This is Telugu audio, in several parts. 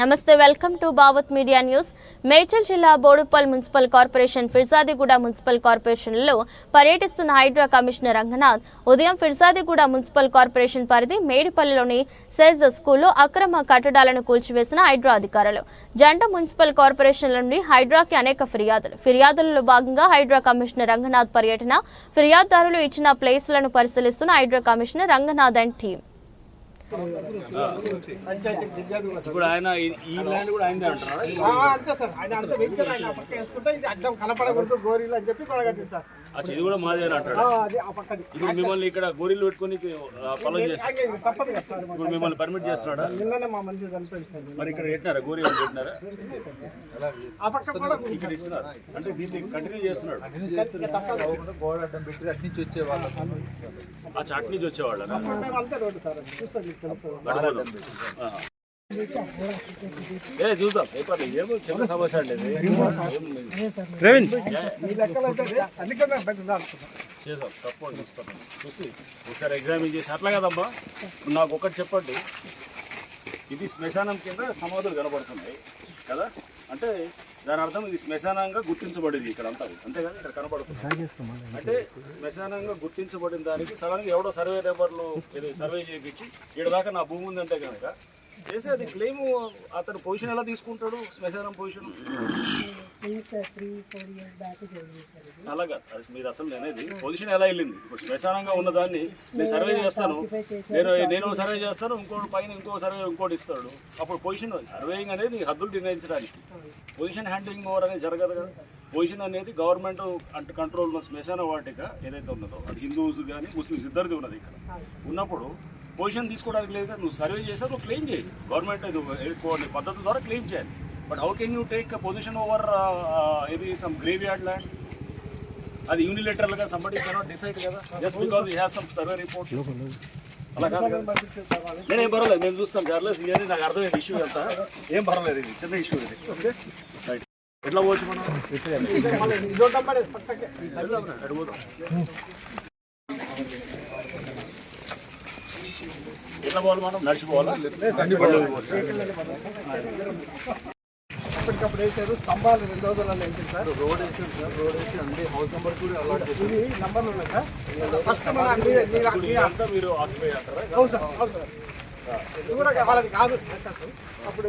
నమస్తే welcome to Bhavat media news. Medchal జిల్లా Boduppal municipal corporation Peerzadiguda municipal కార్పొరేషన్లో పర్యటిస్తున్న హైడ్రా కమిషనర్ రంగనాథ్ ఉదయం ఫిర్జాదిగూడ మున్సిపల్ కార్పొరేషన్ పరిధి మేడిపల్లిలోని సెజ్ స్కూల్లో అక్రమ కట్టడాలను కూల్చివేసిన హైడ్రా అధికారులు. జంట మున్సిపల్ కార్పొరేషన్ల నుండి హైడ్రాకి అనేక ఫిర్యాదులు. ఫిర్యాదులలో భాగంగా హైడ్రా కమిషనర్ రంగనాథ్ పర్యటన ఫిర్యాదుదారులు ఇచ్చిన ప్లేస్లను పరిశీలిస్తున్న Hydraa commissioner Ranganath and team. ఇప్పుడు ఆయన ఈ- ల్యాండ్ కూడా ఆయన అంటారా అంతే సార్. ఆయన అంత వెంచర్ ఆయన ఆ పక్క వేసుకుంటే ఇది అడ్డం కనపడకూడదు గోరీలు అని చెప్పి కొడగట్టింది సార్. ఇది కూడా మాదే అని అంటాడు. ఆ, అది ఆ పక్కది. ఇప్పుడు మిమ్మల్ని ఇక్కడ గోరీలు పెట్టుకొని ఫాలో సార్ ఇప్పుడు మిమ్మల్ని పర్మిట్ చేస్తున్నాడా? మా మరి ఇక్కడ పెట్టినారా? గోరీ పెట్టినారా? ఇక్కడ ఇస్తున్నారు. అంటే దీన్ని కంటిన్యూ చేస్తున్నాడు. ఆ చాట్ నుంచి వచ్చేవాళ్ళ చూద్దాం. పేపర్ ఏమో చిన్న సమస్య అండి. చేద్దాం. తప్పకుండా చూస్తాం చూసి ఒకసారి ఎగ్జామిన్ చేసి అట్లా కదమ్మా. ఇప్పుడు నాకు ఒకటి చెప్పండి. ఇది శ్మశానం కింద సమాధులు కనబడుతున్నాయి కదా? అంటే దాని అర్థం ఇది శ్మశానంగా గుర్తించబడింది ఇక్కడ అంతా. అంతే కదా? ఇక్కడ కనబడుతుంది. అంటే శ్మశానంగా గుర్తించబడిన దానికి సడన్గా ఎవడో సర్వే నెంబర్లు ఇది సర్వే చేయించి ఇక్కడ దాకా నా భూమి ఉందంటే కనుక చేసి అది క్లెయిమ్ అతను పొజిషన్ ఎలా తీసుకుంటాడు? శ్మశానం పొజిషన్ అలాగా మీరు అసలు అనేది పొజిషన్ ఎలా వెళ్ళింది? ఇప్పుడు శ్మశానంగా ఉన్న దాన్ని నేను సర్వే చేస్తాను. నేను నేను సర్వే చేస్తాను ఇంకోటి పైన ఇంకో సర్వే ఇంకోటి ఇస్తాడు. అప్పుడు పొజిషన్ సర్వేయింగ్ అనేది నీ హద్దులు నిర్ణయించడానికి. పొజిషన్ హ్యాండింగ్ ఓవర్ అనేది జరగదు కదా. పొజిషన్ అనేది గవర్నమెంట్ అంటే కంట్రోల్ ఉన్న శ్మశాన వాటిక ఏదైతే ఉన్నదో అది హిందూస్ కానీ ముస్లిమ్స్ ఇద్దరిది ఉన్నది ఇక్కడ. ఉన్నప్పుడు పొజిషన్ తీసుకోవడానికి లేదు నువ్వు సర్వే చేసావు నువ్వు క్లెయిమ్ చేయి. గవర్నమెంట్ ఇది కొన్ని పద్ధతి ద్వారా క్లెయిమ్ చేయాలి. But how can you take position over ఇది సమ్ గ్రేవ్ యార్డ్ ల్యాండ్? అది యూనిలేటరల్గా సంబడి కెనాట్ డిసైడ్ కదా just because you have some survey report అలా కాదు నేనేం పర్వాలేదు నేను చూస్తాను. జార్లెస్ ఇది నాకు అర్థమైంది ఇష్యూ అంతా. ఏం పర్వాలేదు ఇది చిన్న ఇష్యూ ఇది. ఓకే. రైట్ ఎట్లా పోవచ్చు మనం? ఎట్లా పోవాలి మనం? నడిచిపోవాలా అప్పటికప్పుడు వేసారు స్తంభాలు రెండు రోజులలో వేసారు సార్. రోడ్ వేసారు సార్ రోడ్ వేసి అన్ని హౌస్ నెంబర్ కూడా అలాట్ ఇది నంబర్లు ఉన్నాయి సార్. ఫస్ట్ మన మీరు- ఆక్యుపై అంటారా అవును సార్ అవును సార్. ఇది కూడా వాళ్ళది కాదు. అప్పుడు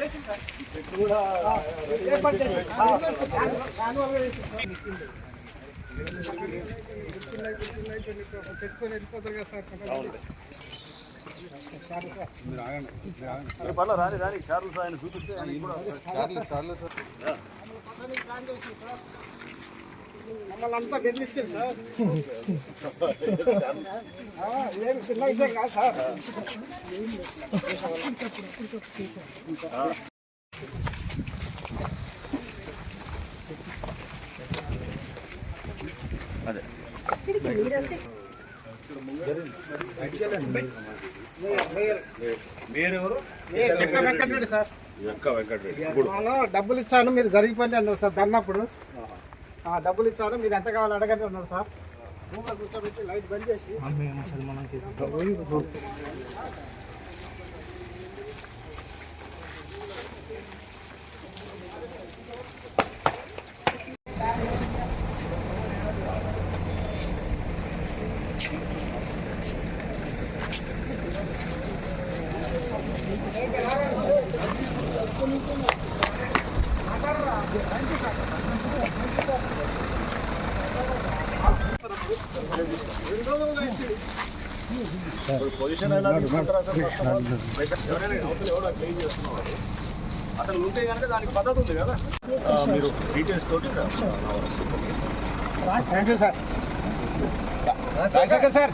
వేసింది సార్ ఫోర్ వేసింది. సార్. తెచ్చుకొని వెళ్ళిపోతారు కదా సార్ పర్లేదు రాని రాని చార్లు ఆయన చూపిస్తే ఆయనకి కూడా చార్లు చార్లు సార్ మమ్మల్ని బెదిరించారు సార్. ఏమి చిన్న విషయం కాదు సార్? అదే డబ్బులు ఇచ్చాను మీరు జరిగిపోయింది అన్నారు సార్ దన్నప్పుడు. డబ్బులు ఇచ్చాను మీరు ఎంత కావాలో అడగండి ఉన్నారు సార్. రూమ్లో కూర్చోబెట్టి లైట్ బంద్ చేసి. ఇప్పుడు పొజిషన్ ఎలా ఎవరైనా అవతల చేస్తున్నారు. అసలు ఉంటే కనుక దానికి పద్ధతి ఉంది కదా మీరు డీటెయిల్స్ తోటి thank you sir Rajasekhar sir